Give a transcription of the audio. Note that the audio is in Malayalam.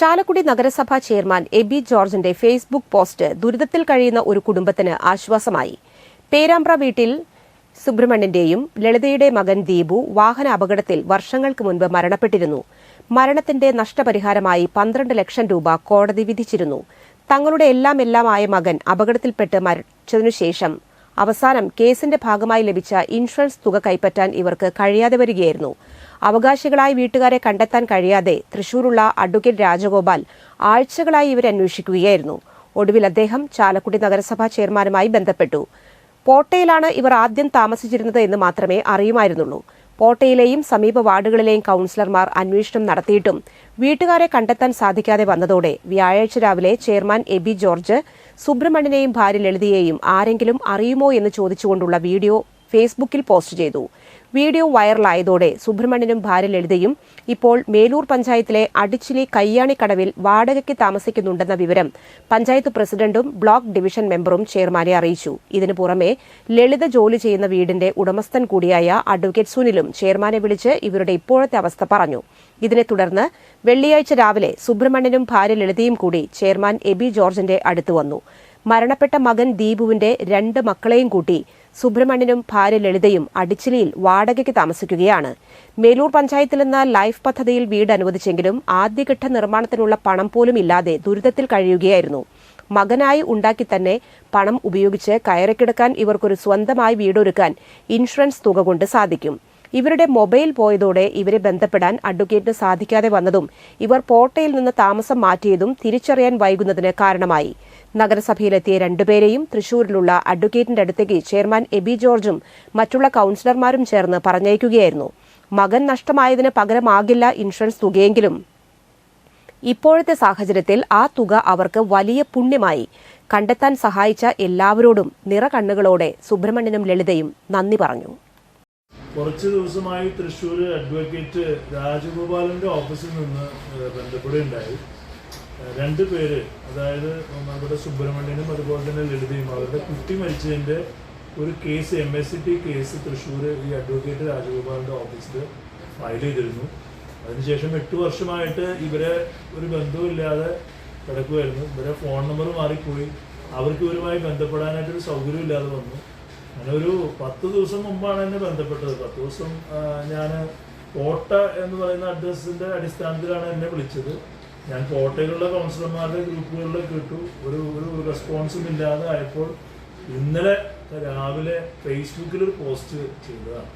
ചാലക്കുടി നഗരസഭാ ചെയർമാൻ എബി ജോർജിന്റെ ഫേസ്ബുക്ക് പോസ്റ്റ് ദുരിതത്തിൽ കഴിയുന്ന ഒരു കുടുംബത്തിന് ആശ്വാസമായി. പേരാമ്പ്ര വീട്ടിൽ സുബ്രഹ്മണ്യന്റെയും ലളിതയുടെ മകൻ ദീപു വാഹന അപകടത്തിൽ വർഷങ്ങൾക്ക് മുൻപ് മരണപ്പെട്ടിരുന്നു. മരണത്തിന്റെ നഷ്ടപരിഹാരമായി പന്ത്രണ്ട് ലക്ഷം രൂപ കോടതി വിധിച്ചിരുന്നു. തങ്ങളുടെ എല്ലാം എല്ലാമായ മകൻ അപകടത്തിൽപ്പെട്ട് മരിച്ചതിനുശേഷം അവസാനം കേസിന്റെ ഭാഗമായി ലഭിച്ച ഇൻഷുറൻസ് തുക കൈപ്പറ്റാൻ ഇവർക്ക് കഴിയാതെ വരികയായിരുന്നു. അവകാശികളായ വീട്ടുകാരെ കണ്ടെത്താൻ കഴിയാതെ തൃശൂരുള്ള അഡ്വക്കേറ്റ് രാജഗോപാൽ ആഴ്ചകളായി ഇവരെ അന്വേഷിക്കുകയായിരുന്നു. ഒടുവിൽ അദ്ദേഹം ചാലക്കുടി നഗരസഭാ ചെയർമാനുമായി ബന്ധപ്പെട്ടു. പോട്ടയിലാണ് ഇവർ ആദ്യം താമസിച്ചിരുന്നത് എന്ന് മാത്രമേ അറിയുമായിരുന്നുള്ളൂ. പോട്ടയിലെയും സമീപ വാർഡുകളിലെയും കൌൺസിലർമാർ അന്വേഷണം നടത്തിയിട്ടും വീട്ടുകാരെ കണ്ടെത്താൻ സാധിക്കാതെ വന്നതോടെ വ്യാഴാഴ്ച രാവിലെ ചെയർമാൻ എബി ജോർജ് സുബ്രഹ്മണ്യനെയും ഭാര്യ ലളിതയെയും ആരെങ്കിലും അറിയുമോ എന്ന് ചോദിച്ചുകൊണ്ടുള്ള വീഡിയോ ഫേസ്ബുക്കിൽ പോസ്റ്റ് ചെയ്തു. വീഡിയോ വൈറലായതോടെ സുബ്രഹ്മണ്യനും ഭാര്യ ലളിതയും ഇപ്പോൾ മേലൂർ പഞ്ചായത്തിലെ അടിച്ചിലി കയ്യാണിക്കടവിൽ വാടകയ്ക്ക് താമസിക്കുന്നുണ്ടെന്ന വിവരം പഞ്ചായത്ത് പ്രസിഡന്റും ബ്ലോക്ക് ഡിവിഷൻ മെമ്പറും ചെയർമാനെ അറിയിച്ചു. ഇതിനു പുറമെ ലളിത ജോലി ചെയ്യുന്ന വീടിന്റെ ഉടമസ്ഥൻ കൂടിയായ അഡ്വക്കേറ്റ് സുനിലും ചെയർമാനെ വിളിച്ച് ഇവരുടെ ഇപ്പോഴത്തെ അവസ്ഥ പറഞ്ഞു. ഇതിനെ തുടർന്ന് വെള്ളിയാഴ്ച രാവിലെ സുബ്രഹ്മണ്യനും ഭാര്യ ലളിതയും കൂടി ചെയർമാൻ എബി ജോർജിന്റെ അടുത്തു വന്നു. മരണപ്പെട്ട മകൻ ദീപുവിന്റെ രണ്ട് മക്കളെയും കൂട്ടി സുബ്രഹ്മണ്യനും ഭാര്യ ലളിതയും അടിച്ചിലിയിൽ വാടകയ്ക്ക് താമസിക്കുകയാണ്. മേലൂർ പഞ്ചായത്തിൽ നിന്ന് ലൈഫ് പദ്ധതിയിൽ വീട് അനുവദിച്ചെങ്കിലും ആദ്യഘട്ട നിർമ്മാണത്തിനുള്ള പണം പോലും ഇല്ലാതെ ദുരിതത്തിൽ കഴിയുകയായിരുന്നു. മകനായി ഉണ്ടാക്കി തന്നെ പണം ഉപയോഗിച്ച് കയറിക്കിടക്കാൻ ഇവർക്കൊരു സ്വന്തമായി വീടൊരുക്കാൻ ഇൻഷുറൻസ് തുക കൊണ്ട് സാധിക്കും. ഇവരുടെ മൊബൈൽ പോയതോടെ ഇവരെ ബന്ധപ്പെടാൻ അഡ്വക്കേറ്റിന് സാധിക്കാതെ വന്നതും ഇവർ പോട്ടയിൽ നിന്ന് താമസം മാറ്റിയതും തിരിച്ചറിയാൻ വൈകുന്നതിന് കാരണമായി. നഗരസഭയിലെത്തിയ രണ്ടുപേരെയും തൃശൂരിലുള്ള അഡ്വക്കേറ്റിന്റെ അടുത്തേക്ക് ചെയർമാൻ എബി ജോർജും മറ്റുള്ള കൌൺസിലർമാരും ചേർന്ന് പറഞ്ഞയക്കുകയായിരുന്നു. മകൻ നഷ്ടമായതിന് പകരമാകില്ല ഇൻഷുറൻസ് തുകയെങ്കിലും. ഇപ്പോഴത്തെ സാഹചര്യത്തിൽ ആ തുക അവർക്ക് വലിയ പുണ്യമായി. കണ്ടെത്താൻ സഹായിച്ച എല്ലാവരോടും നിറകണ്ണുകളോടെ സുബ്രഹ്മണ്യനും ലളിതയും നന്ദി പറഞ്ഞു. കുറച്ച് ദിവസമായി തൃശ്ശൂർ അഡ്വക്കേറ്റ് രാജഗോപാലന്റെ ഓഫീസിൽ നിന്ന് ബന്ധപ്പെടുകയുണ്ടായി. രണ്ട് പേര് അതായത് നമ്മുടെ സുബ്രഹ്മണ്യനും അതുപോലെ തന്നെ ലളിതയും അവരുടെ കുട്ടി മരിച്ചതിന്റെ ഒരു case M S C T case Thrissur ഈ അഡ്വക്കേറ്റ് രാജഗോപാലിന്റെ ഓഫീസിൽ ഫയൽ ചെയ്തിരുന്നു. അതിനുശേഷം എട്ട് വർഷമായിട്ട് ഇവരെ ഒരു ബന്ധവുമില്ലാതെ കിടക്കുമായിരുന്നു ഇവരെ ഫോൺ നമ്പർ മാറിപ്പോയി. അവർക്ക് ഇവരുമായി ബന്ധപ്പെടാനായിട്ടൊരു സൗകര്യം ഇല്ലാതെ വന്നു. അങ്ങനെ ഒരു പത്ത് ദിവസം മുമ്പാണ് എന്നെ ബന്ധപ്പെട്ടത്. പത്ത് ദിവസം ഞാൻ കോട്ട എന്ന് പറയുന്ന അഡ്രസ്സിന്റെ അടിസ്ഥാനത്തിലാണ് എന്നെ വിളിച്ചത്. ഞാൻ കോട്ടയിലുള്ള കൗൺസിലർമാരുടെ ഗ്രൂപ്പുകളിലൊക്കെ ഇട്ടു. ഒരു ഒരു റെസ്പോൺസും ഇല്ലാതെ ആയപ്പോൾ ഇന്നലെ രാവിലെ ഫേസ്ബുക്കിൽ ഒരു പോസ്റ്റ് ചെയ്തതാണ്.